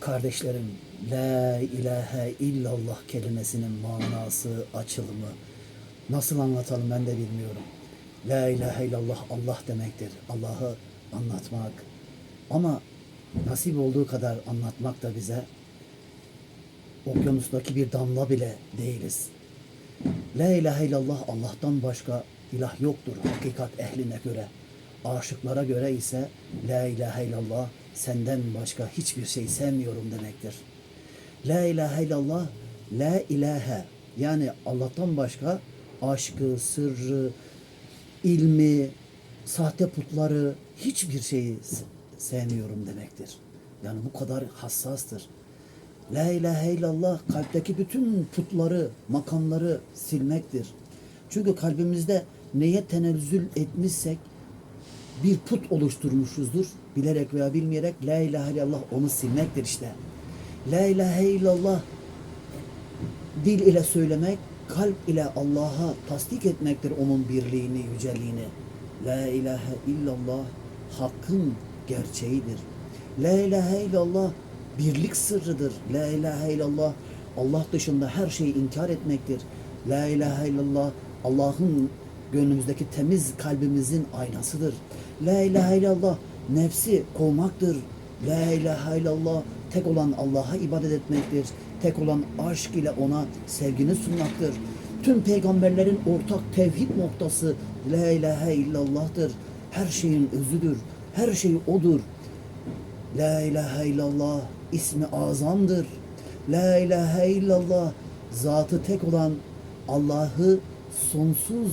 Kardeşlerim, La ilahe illallah kelimesinin manası, açılımı nasıl anlatalım ben de bilmiyorum. La ilahe illallah Allah demektir. Allah'ı anlatmak. Ama nasip olduğu kadar anlatmak da bize okyanustaki bir damla bile değiliz. La ilahe illallah Allah'tan başka ilah yoktur hakikat ehline göre. Aşıklara göre ise La ilahe illallah senden başka hiçbir şey sevmiyorum demektir. La ilahe illallah La ilahe yani Allah'tan başka aşkı, sırrı, ilmi, sahte putları hiçbir şeyi se- sevmiyorum demektir. Yani bu kadar hassastır. La ilahe illallah kalpteki bütün putları, makamları silmektir. Çünkü kalbimizde neye tenezzül etmişsek bir put oluşturmuşuzdur. Bilerek veya bilmeyerek La ilahe illallah onu silmektir işte. La ilahe illallah dil ile söylemek, kalp ile Allah'a tasdik etmektir onun birliğini, yüceliğini. La ilahe illallah hakkın gerçeğidir. La ilahe illallah birlik sırrıdır. La ilahe illallah Allah dışında her şeyi inkar etmektir. La ilahe illallah Allah'ın gönlümüzdeki temiz kalbimizin aynasıdır. La ilahe illallah nefsi kovmaktır. La ilahe illallah tek olan Allah'a ibadet etmektir. Tek olan aşk ile ona sevgini sunmaktır. Tüm peygamberlerin ortak tevhid noktası La ilahe illallah'tır. Her şeyin özüdür. Her şey odur. La ilahe illallah ismi azamdır. La ilahe illallah zatı tek olan Allah'ı sonsuz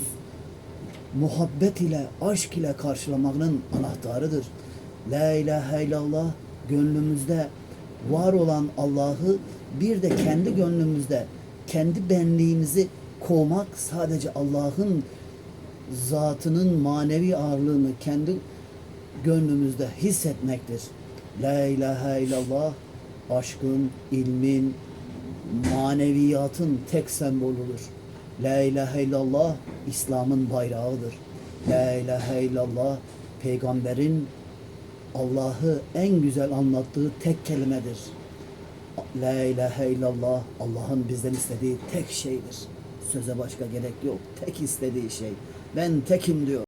muhabbet ile, aşk ile karşılamanın anahtarıdır. La ilahe illallah gönlümüzde var olan Allah'ı bir de kendi gönlümüzde, kendi benliğimizi kovmak sadece Allah'ın zatının manevi ağırlığını kendi gönlümüzde hissetmektir. La ilahe illallah aşkın, ilmin, maneviyatın tek sembolüdür. La ilahe illallah İslam'ın bayrağıdır. La ilahe illallah peygamberin Allah'ı en güzel anlattığı tek kelimedir. La ilahe illallah Allah'ın bizden istediği tek şeydir. Söze başka gerek yok. Tek istediği şey. Ben tekim diyor.